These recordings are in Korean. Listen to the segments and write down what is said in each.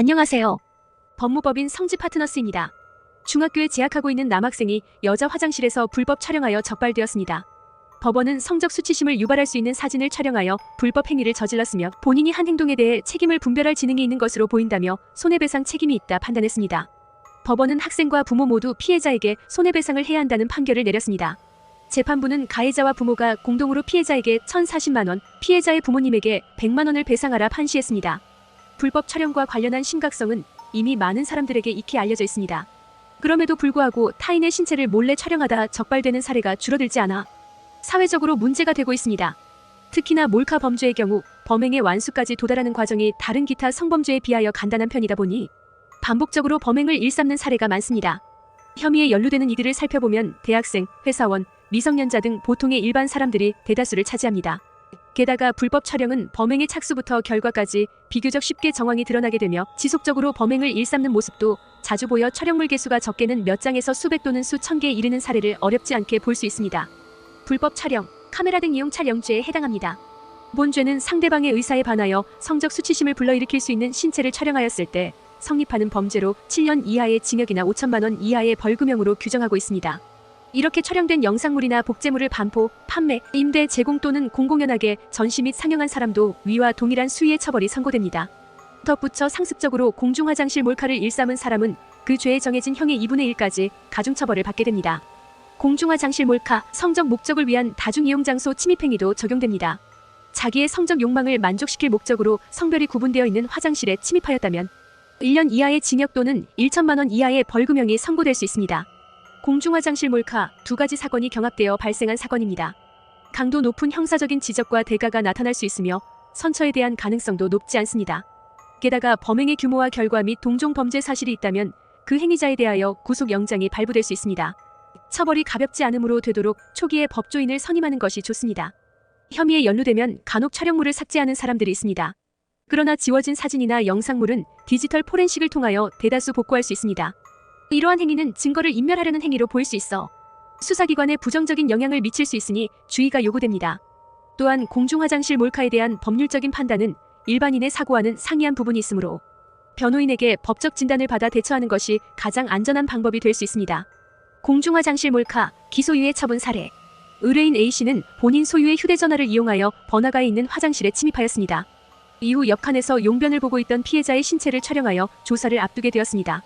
안녕하세요. 법무법인 성지 파트너스입니다. 중학교에 재학하고 있는 남학생이 여자 화장실에서 불법 촬영하여 적발되었습니다. 법원은 성적 수치심을 유발할 수 있는 사진을 촬영하여 불법 행위를 저질렀으며 본인이 한 행동에 대해 책임을 분별할 지능이 있는 것으로 보인다며 손해배상 책임이 있다 판단했습니다. 법원은 학생과 부모 모두 피해자에게 손해배상을 해야 한다는 판결을 내렸습니다. 재판부는 가해자와 부모가 공동으로 피해자에게 1,040만 원, 피해자의 부모님에게 100만 원을 배상하라 판시했습니다. 불법 촬영과 관련한 심각성은 이미 많은 사람들에게 익히 알려져 있습니다. 그럼에도 불구하고 타인의 신체를 몰래 촬영하다 적발되는 사례가 줄어들지 않아 사회적으로 문제가 되고 있습니다. 특히나 몰카 범죄의 경우 범행의 완수까지 도달하는 과정이 다른 기타 성범죄에 비하여 간단한 편이다 보니 반복적으로 범행을 일삼는 사례가 많습니다. 혐의에 연루되는 이들을 살펴보면 대학생, 회사원, 미성년자 등 보통의 일반 사람들이 대다수를 차지합니다. 게다가 불법 촬영은 범행의 착수부터 결과까지 비교적 쉽게 정황이 드러나게 되며 지속적으로 범행을 일삼는 모습도 자주 보여 촬영물 개수가 적게는 몇 장에서 수백 또는 수천 개에 이르는 사례를 어렵지 않게 볼 수 있습니다. 불법 촬영, 카메라 등 이용 촬영죄에 해당합니다. 본 죄는 상대방의 의사에 반하여 성적 수치심을 불러일으킬 수 있는 신체를 촬영하였을 때 성립하는 범죄로 7년 이하의 징역이나 5천만 원 이하의 벌금형으로 규정하고 있습니다. 이렇게 촬영된 영상물이나 복제물을 반포, 판매, 임대, 제공 또는 공공연하게 전시 및 상영한 사람도 위와 동일한 수위의 처벌이 선고됩니다. 덧붙여 상습적으로 공중화장실 몰카를 일삼은 사람은 그 죄에 정해진 형의 2분의 1까지 가중처벌을 받게 됩니다. 공중화장실 몰카, 성적 목적을 위한 다중이용장소 침입행위도 적용됩니다. 자기의 성적 욕망을 만족시킬 목적으로 성별이 구분되어 있는 화장실에 침입하였다면 1년 이하의 징역 또는 1천만 원 이하의 벌금형이 선고될 수 있습니다. 공중화장실 몰카 두 가지 사건이 경합되어 발생한 사건입니다. 강도 높은 형사적인 지적과 대가가 나타날 수 있으며 선처에 대한 가능성도 높지 않습니다. 게다가 범행의 규모와 결과 및 동종 범죄 사실이 있다면 그 행위자에 대하여 구속영장이 발부될 수 있습니다. 처벌이 가볍지 않으므로 되도록 초기에 법조인을 선임하는 것이 좋습니다. 혐의에 연루되면 간혹 촬영물을 삭제하는 사람들이 있습니다. 그러나 지워진 사진이나 영상물은 디지털 포렌식을 통하여 대다수 복구할 수 있습니다. 이러한 행위는 증거를 인멸하려는 행위로 보일 수 있어 수사기관에 부정적인 영향을 미칠 수 있으니 주의가 요구됩니다. 또한 공중화장실 몰카에 대한 법률적인 판단은 일반인의 사고와는 상이한 부분이 있으므로 변호인에게 법적 진단을 받아 대처하는 것이 가장 안전한 방법이 될 수 있습니다. 공중화장실 몰카 기소유예 처분 사례 의뢰인 A씨는 본인 소유의 휴대전화를 이용하여 번화가에 있는 화장실에 침입하였습니다. 이후 옆칸에서 용변을 보고 있던 피해자의 신체를 촬영하여 조사를 앞두게 되었습니다.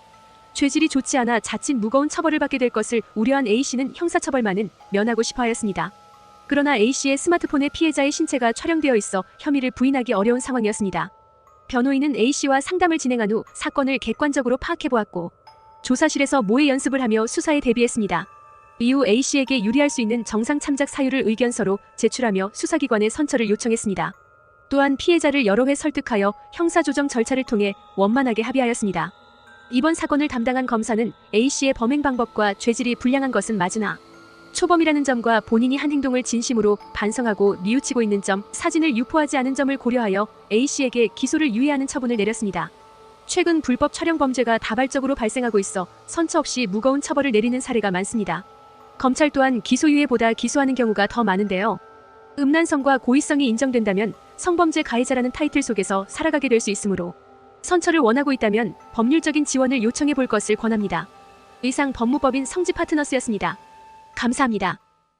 죄질이 좋지 않아 자칫 무거운 처벌을 받게 될 것을 우려한 A씨는 형사처벌만은 면하고 싶어 하였습니다. 그러나 A씨의 스마트폰에 피해자의 신체가 촬영되어 있어 혐의를 부인하기 어려운 상황이었습니다. 변호인은 A씨와 상담을 진행한 후 사건을 객관적으로 파악해보았고 조사실에서 모의 연습을 하며 수사에 대비했습니다. 이후 A씨에게 유리할 수 있는 정상 참작 사유를 의견서로 제출하며 수사기관에 선처를 요청했습니다. 또한 피해자를 여러 회 설득하여 형사조정 절차를 통해 원만하게 합의하였습니다. 이번 사건을 담당한 검사는 A씨의 범행 방법과 죄질이 불량한 것은 맞으나 초범이라는 점과 본인이 한 행동을 진심으로 반성하고 뉘우치고 있는 점, 사진을 유포하지 않은 점을 고려하여 A씨에게 기소를 유예하는 처분을 내렸습니다. 최근 불법 촬영 범죄가 다발적으로 발생하고 있어 선처 없이 무거운 처벌을 내리는 사례가 많습니다. 검찰 또한 기소유예보다 기소하는 경우가 더 많은데요. 음란성과 고의성이 인정된다면 성범죄 가해자라는 타이틀 속에서 살아가게 될 수 있으므로 선처를 원하고 있다면 법률적인 지원을 요청해 볼 것을 권합니다. 이상 법무법인 성지 파트너스였습니다. 감사합니다.